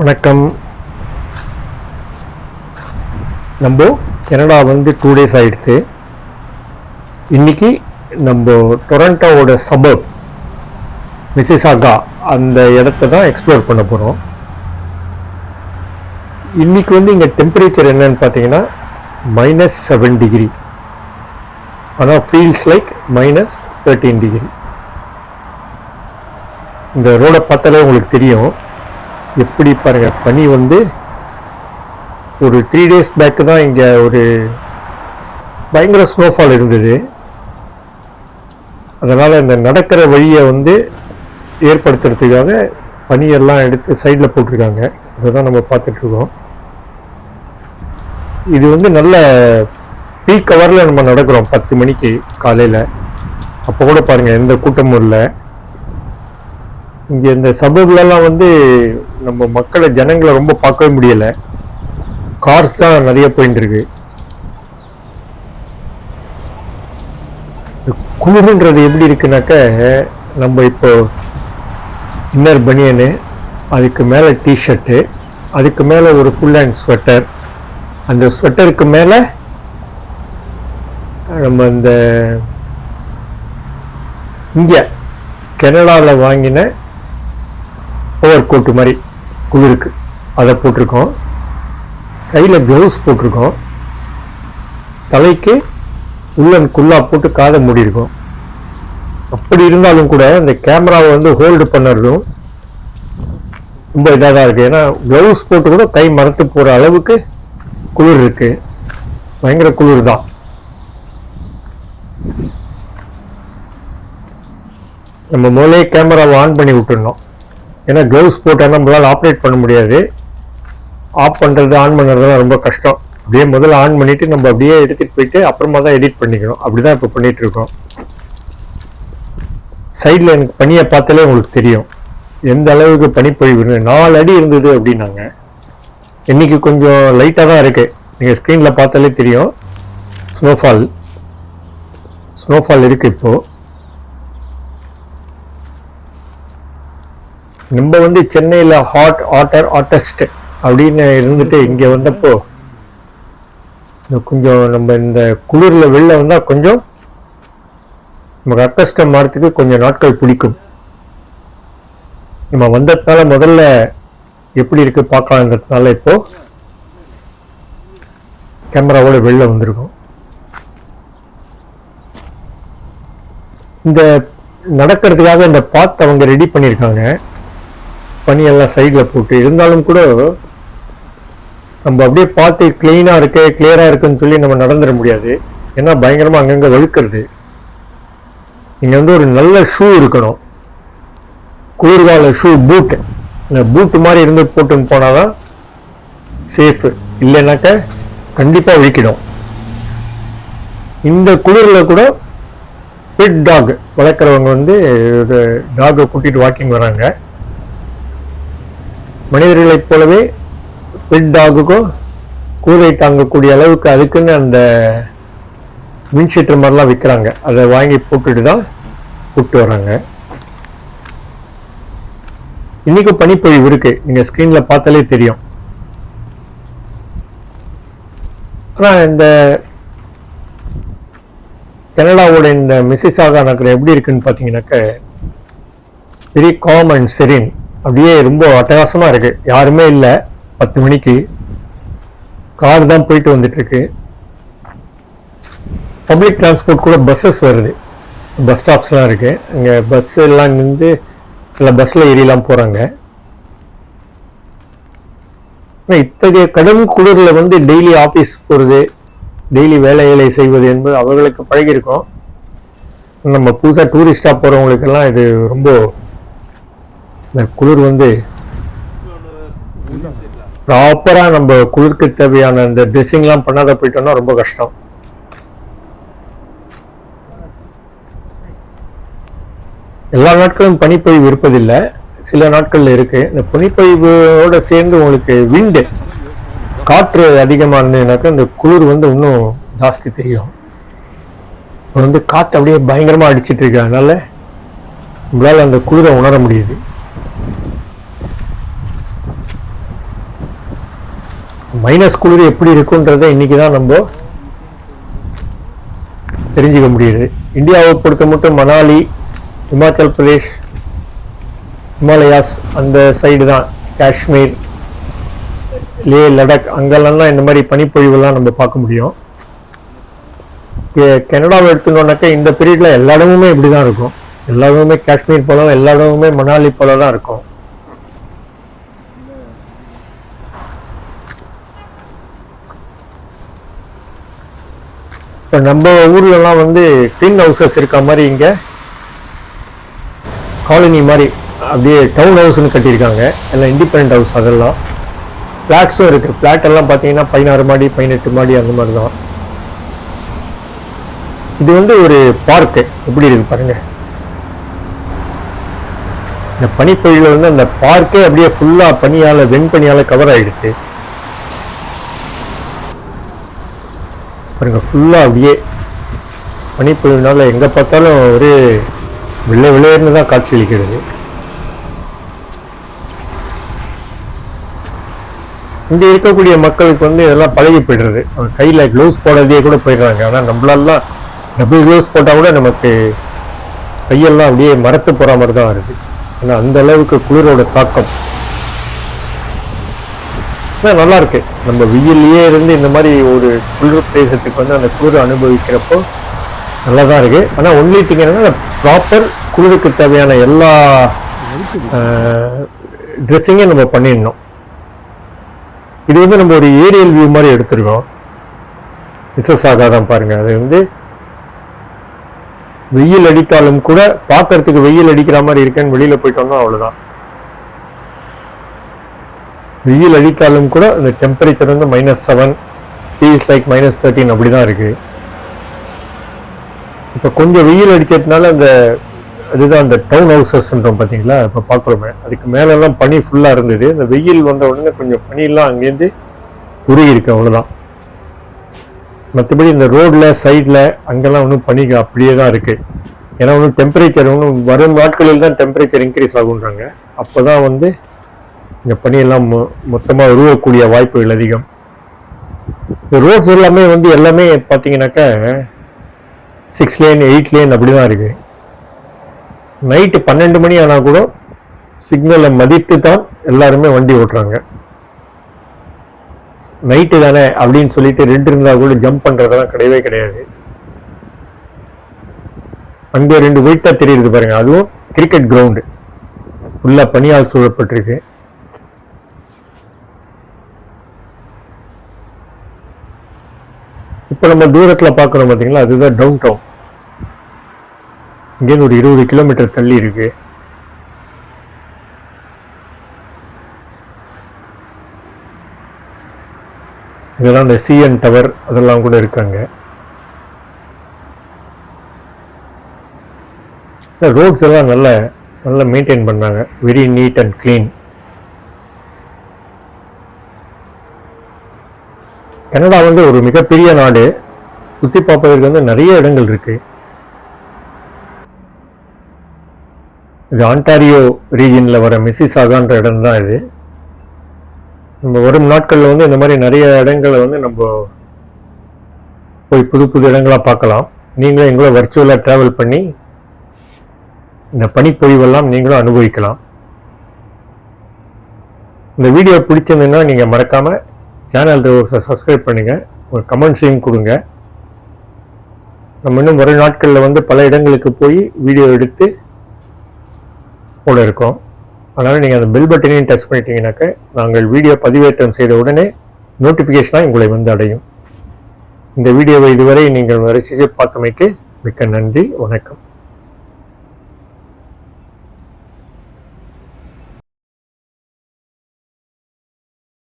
வணக்கம். நம்ம கனடா வந்து டூ டேஸ் ஆகிடுது இன்னைக்கு நம்ம டொரண்டோவோட சபப் மிசிசாகா அந்த இடத்த தான் எக்ஸ்ப்ளோர் பண்ண போகிறோம் இன்னைக்கு வந்து இங்கே டெம்பரேச்சர் என்னன்னு பார்த்தீங்கன்னா மைனஸ் செவன் டிகிரி ஆனால் feels like minus thirteen degree இந்த ரோடை பார்த்தாலே உங்களுக்கு தெரியும். எப்படி பாருங்கள் பனி வந்து ஒரு த்ரீ டேஸ் பேக்கு தான் இங்கே ஒரு பயங்கர ஸ்னோஃபால் இருந்தது. அதனால் இந்த நடக்கிற வழியை வந்து ஏற்படுத்துறதுக்காக பனியெல்லாம் எடுத்து சைடில் போட்டிருக்காங்க. அதை தான் நம்ம பார்த்துட்ருக்கோம் இது வந்து நல்ல பீக் கவரில் நம்ம நடக்கிறோம் பத்து மணிக்கு காலையில். அப்போ கூட பாருங்கள் எந்த கூட்டமும் இல்லை. இங்கே இந்த சபர்ப்லலாம் வந்து நம்ம மக்களை ஜனங்களை ரொம்ப பார்க்கவே முடியலை. கார்ஸ் தான் நிறைய போயிட்டு இருக்கு. குளிர்ன்றது எப்படி இருக்குனாக்க நம்ம இப்போ இன்னர் பனியனு அதுக்கு மேலே டிஷர்ட்டு அதுக்கு மேலே ஒரு ஃபுல் ஹேண்ட் ஸ்வெட்டர் அந்த ஸ்வெட்டருக்கு மேலே நம்ம இந்த இங்கே கனடாவில் வாங்கின ஓவர் கோட்டு மாதிரி குளிருக்கு. அதை போட்டிருக்கோம். கையில் க்ளவுஸ் போட்டிருக்கோம். தலைக்கு உள்ளன் குல்லா போட்டு காதை மூடியிருக்கோம். அப்படி இருந்தாலும் கூட இந்த கேமராவை வந்து ஹோல்டு பண்ணுறதும் ரொம்ப இதாக தான் இருக்குது ஏன்னா க்ளவுஸ் போட்டு கூட கை மரத்து போகிற அளவுக்கு குளிர் இருக்குது பயங்கர குளிர் தான். நம்ம முதலே கேமராவை ஆன் பண்ணி விட்டுருந்தோம் ஏன்னா க்ளவுஸ் போட்டால் நம்மளால் ஆப்ரேட் பண்ண முடியாது. ஆஃப் பண்ணுறது ஆன் பண்ணுறதுலாம் ரொம்ப கஷ்டம். அப்படியே முதல்ல ஆன் பண்ணிவிட்டு நம்ம அப்படியே எடுத்துகிட்டு போயிட்டு அப்புறமா தான் எடிட் பண்ணிக்கணும். அப்படி தான் இப்போ பண்ணிகிட்ருக்கோம் சைடில் எனக்கு பனியை பார்த்தாலே உங்களுக்கு தெரியும். எந்த அளவுக்கு பனிப்பொழிவு நாலு அடி இருந்தது அப்படின்னாங்க. இன்னைக்கு கொஞ்சம் லைட்டாக தான் இருக்குது நீங்கள் ஸ்க்ரீனில் பார்த்தாலே தெரியும். ஸ்னோஃபால் ஸ்னோஃபால் இருக்குது இப்போது நம்ம வந்து சென்னையில் ஹாட் ஆட்டர் ஆர்டிஸ்ட் அப்படின்னு இருந்துட்டு இங்கே வந்தப்போ கொஞ்சம் நம்ம இந்த குளிரில் வெளில வந்தால் கொஞ்சம் நமக்கு அக்கஷ்டம் மாறத்துக்கு கொஞ்சம் நாட்கள் பிடிக்கும். நம்ம வந்ததுனால முதல்ல எப்படி இருக்கு பார்க்கலாங்கிறதுனால இப்போ கேமராவோட வெளில வந்திருக்கோம். இந்த நடக்கிறதுக்காக இந்த பாத் அவங்க ரெடி பண்ணியிருக்காங்க பனியெல்லாம் சைடில் போட்டு இருந்தாலும் கூட நம்ம அப்படியே பார்த்து க்ளீனாக இருக்கு கிளியராக இருக்குன்னு சொல்லி நம்ம நடந்துட முடியாது. ஏன்னா பயங்கரமாக அங்கங்கே வழுக்கிறது. இங்கே வந்து ஒரு நல்ல ஷூ இருக்கணும். குளிர்கால ஷூ பூட் இந்த பூட்டு மாதிரி இருந்து போட்டுன்னு போனால் தான் சேஃபு இல்லைனாக்க கண்டிப்பாக விழிக்கிடும் இந்த குளிரில் கூட பெட் டாக் வளர்க்குறவங்க வந்து டாகை கூட்டிகிட்டு வாக்கிங் வராங்க. மனிதர்களைப் போலவே பெட் டாகுக்கும் கூரை தாங்கக்கூடிய அளவுக்கு அதுக்குன்னு அந்த விண்ஷீட்டர் மாதிரிலாம் விற்கிறாங்க அதை வாங்கி போட்டுட்டு தான் கூப்பிட்டு வராங்க. இன்னைக்கும் பனிப்பொழிவு இருக்கு. நீங்கள் ஸ்க்ரீனில் பார்த்தாலே தெரியும். ஆனால் இந்த கனடாவோட இந்த மிசிசாகா நகரம் எப்படி இருக்குன்னு பார்த்தீங்கன்னாக்க வெரி காம் அண்ட் செரின் அப்படியே ரொம்ப அட்டகாசமாக இருக்கு. யாருமே இல்லை. பத்து மணிக்கு. கார் தான் போயிட்டு வந்துட்டு இருக்கு பப்ளிக் டிரான்ஸ்போர்ட் கூட பஸ்ஸஸ் வருது. பஸ் ஸ்டாப்ஸ்லாம் இருக்கு. இங்கே பஸ் எல்லாம் நின்று இல்லை பஸ்ஸில் ஏறிலாம் போகிறாங்க ஆனால் இத்தகைய கடும் குளிரில் வந்து டெய்லி ஆஃபீஸ் போகிறது டெய்லி வேலைகளை செய்வது என்பது அவர்களுக்கு பழகியிருக்கும். நம்ம புதுசாக டூரிஸ்டாக போகிறவங்களுக்கெல்லாம் இது ரொம்ப இந்த குளிர் வந்து ப்ராப்பராக நம்ம குளிர்க்கு தேவையான இந்த ட்ரெஸ்ஸிங்லாம் பண்ணாத போயிட்டோம்னா ரொம்ப கஷ்டம். எல்லா நாட்களும் பனிப்பொழிவு இருப்பதில்லை. சில நாட்களில் இருக்கு. இந்த பனிப்பொழிவோட சேர்ந்து உங்களுக்கு விண்டு காற்று அதிகமாக இருந்ததுனாக்கா இந்த குளிர் வந்து இன்னும் ஜாஸ்தி தெரியும். இப்போ வந்து காற்று அப்படியே பயங்கரமாக அடிச்சிட்டு இருக்கு. அதனால நம்மளால் அந்த குளிரை உணர முடியுது. மைனஸ் குளிர் எப்படி இருக்குன்றதை இன்றைக்கி தான் நம்ம தெரிஞ்சுக்க முடியுது. இந்தியாவை பொறுத்த மட்டும் மணாலி இமாச்சல் பிரதேஷ் ஹிமாலயாஸ் அந்த சைடு தான். காஷ்மீர் லே லடாக் அங்கெல்லாம் இந்த மாதிரி பனிப்பொழிவுலாம் நம்ம பார்க்க முடியும். கனடாவை எடுத்துட்டோம்னாக்கா இந்த பீரியடில் எல்லா இடமுமே இப்படி தான் இருக்கும். எல்லா இடமுமே காஷ்மீர் போல எல்லா இடமுமே மணாலி போல தான் இருக்கும். இப்போ நம்ம ஊர்லலாம் வந்து டின் ஹவுசஸ் இருக்க மாதிரி இங்கே? காலனி மாதிரி அப்படியே டவுன் ஹவுஸ்னு கட்டியிருக்காங்க. எல்லாம் இண்டிபெண்ட் ஹவுஸ் அதெல்லாம். ஃப்ளாட்ஸும் இருக்குது ஃப்ளாட் எல்லாம் பார்த்தீங்கன்னா பதினாறு மாடி பதினெட்டு மாடி அந்த மாதிரி தான் இது வந்து ஒரு பார்க்கு எப்படி இருக்கு பாருங்க. இந்த பனிப்பொழியில் வந்து அந்த பார்க்கே அப்படியே ஃபுல்லாக பனியால் வெண்பனியால் கவர் ஆகிடுச்சு பாருங்கள் ஃபுல்லாக அப்படியே பனிப்பொழிவுனால எங்கே பார்த்தாலும் ஒரே வெள்ளை விளையர்னு தான் காட்சியளிக்கிறது இங்கே இருக்கக்கூடிய மக்களுக்கு வந்து இதெல்லாம் பழகி போய்டுறது. அவங்க கையில் க்ளவுஸ் போடாதே கூட போயிடுறாங்க. ஆனால் நம்மளாலாம் டபுள் க்ளவுஸ் போட்டால் கூட நமக்கு கையெல்லாம் அப்படியே மரத்து போகிற மாதிரி தான் வருது. ஏன்னா அந்த அளவுக்கு குளிரோட தாக்கம். நல்லா இருக்கு நம்ம வெயிலே இருந்து இந்த மாதிரி ஒரு குளிர் பிரதேசத்துக்கு வந்து அந்த குளிர் அனுபவிக்கிறப்போ நல்லா தான் இருக்கு ஆனால் ஒன்லி திங் என்னன்னா ப்ராப்பர் குளிருக்கு தேவையான எல்லா ட்ரெஸ்ஸிங்கும் நம்ம பண்ணிடணும். இது வந்து நம்ம ஒரு ஏரியல் வியூ மாதிரி எடுத்துருக்கோம். மிஸ்ஸஸ் ஆகாதான் பாருங்க. அது வந்து வெயில் அடித்தாலும் கூட பார்க்கறதுக்கு வெயில் அடிக்கிற மாதிரி இருக்கேன்னு வெளியில் போயிட்டோம்னா அவ்வளோதான் வெயில் அடித்தாலும் கூட அந்த டெம்பரேச்சர் வந்து மைனஸ் செவன் டீஸ் லைக் மைனஸ் தேர்ட்டின் அப்படி தான் இருக்குது இப்போ கொஞ்சம் வெயில் அடிச்சதுனால அந்த அதுதான் அந்த டவுன் ஹவுசஸ்ன்றோம் பார்த்தீங்களா? இப்போ பார்க்குறோமே. அதுக்கு மேலெல்லாம் பனி ஃபுல்லாக இருந்தது. இந்த வெயில் வந்த உடனே கொஞ்சம் பனியெல்லாம் அங்கேருந்து உருகிருக்கு அவ்வளோதான் மற்றபடி இந்த ரோடில் சைடில் அங்கெல்லாம் ஒன்றும் பனி அப்படியே தான் இருக்குது ஏன்னா ஒன்றும் டெம்பரேச்சர் ஒன்றும் வரும் நாட்களில் தான் டெம்பரேச்சர் இன்க்ரீஸ் ஆகுன்றாங்க அப்போ தான் வந்து இந்த பனியெல்லாம் மொ மொத்தமாக உருவக்கூடிய வாய்ப்புகள் அதிகம். இந்த ரோட்ஸ் எல்லாமே வந்து எல்லாமே பார்த்தீங்கன்னாக்கா சிக்ஸ் லேன் எயிட் லேன் அப்படி தான் இருக்குது நைட்டு பன்னெண்டு மணி ஆனால் கூட சிக்னலை மதித்து தான் எல்லாருமே வண்டி ஓட்டுறாங்க. நைட்டு தானே அப்படின்னு சொல்லிட்டு ரெண்டு இருந்தால் கூட ஜம்ப் பண்ணுறதெல்லாம் கிடையவே கிடையாது. அங்கே ரெண்டு ஒயிட்டா தெரியுது பாருங்க. அதுவும் கிரிக்கெட் கிரவுண்டு ஃபுல்லாக பனியால் சூழப்பட்டிருக்கு. இப்போ நம்ம தூரத்தில் பார்க்குறோம் பார்த்தீங்களா? அதுதான் டவுன் டவுன் இங்கேருந்து ஒரு இருபது கிலோமீட்டர் தள்ளி இருக்கு. இதெல்லாம் இந்த சிஎன் டவர் அதெல்லாம் கூட இருக்காங்க ரோட்ஸ் எல்லாம் நல்ல நல்லா மெயின்டைன் பண்ணாங்க. Very neat and clean Canada வந்து ஒரு மிகப்பெரிய நாடு. சுற்றி பார்ப்பதற்கு வந்து நிறைய இடங்கள் இருக்கு. இது ஆண்டாரியோ ரீஜனில் வர மிஸ்ஸிசாகான்ற இடம் தான் இது. நம்ம வரும் நாட்களில் வந்து இந்த மாதிரி நிறைய இடங்களை வந்து நம்ம போய் புது புது இடங்களாக பார்க்கலாம். நீங்களும் எங்களோட வர்ச்சுவலாக ட்ராவல் பண்ணி இந்த பனிப்பொழிவெல்லாம் நீங்களும் அனுபவிக்கலாம். இந்த வீடியோ பிடிச்சிருந்ததுன்னா நீங்கள் மறக்காமல் சேனல் சப்ஸ்கிரைப் பண்ணுங்கள் ஒரு கமெண்ட்ஸையும் கொடுங்க. நம்ம இன்னும் வரும் நாட்களில் வந்து பல இடங்களுக்கு போய் வீடியோ எடுத்து போட இருக்கோம். அதனால் நீங்கள் அந்த பெல் பட்டனையும் டச் பண்ணிட்டீங்கன்னாக்க நாங்கள் வீடியோ பதிவேற்றம் செய்த உடனே நோட்டிஃபிகேஷனாக உங்களை வந்து அடையும். இந்த வீடியோவை இதுவரை நீங்கள் ரசித்து பார்த்தமைக்கு மிக்க நன்றி வணக்கம்.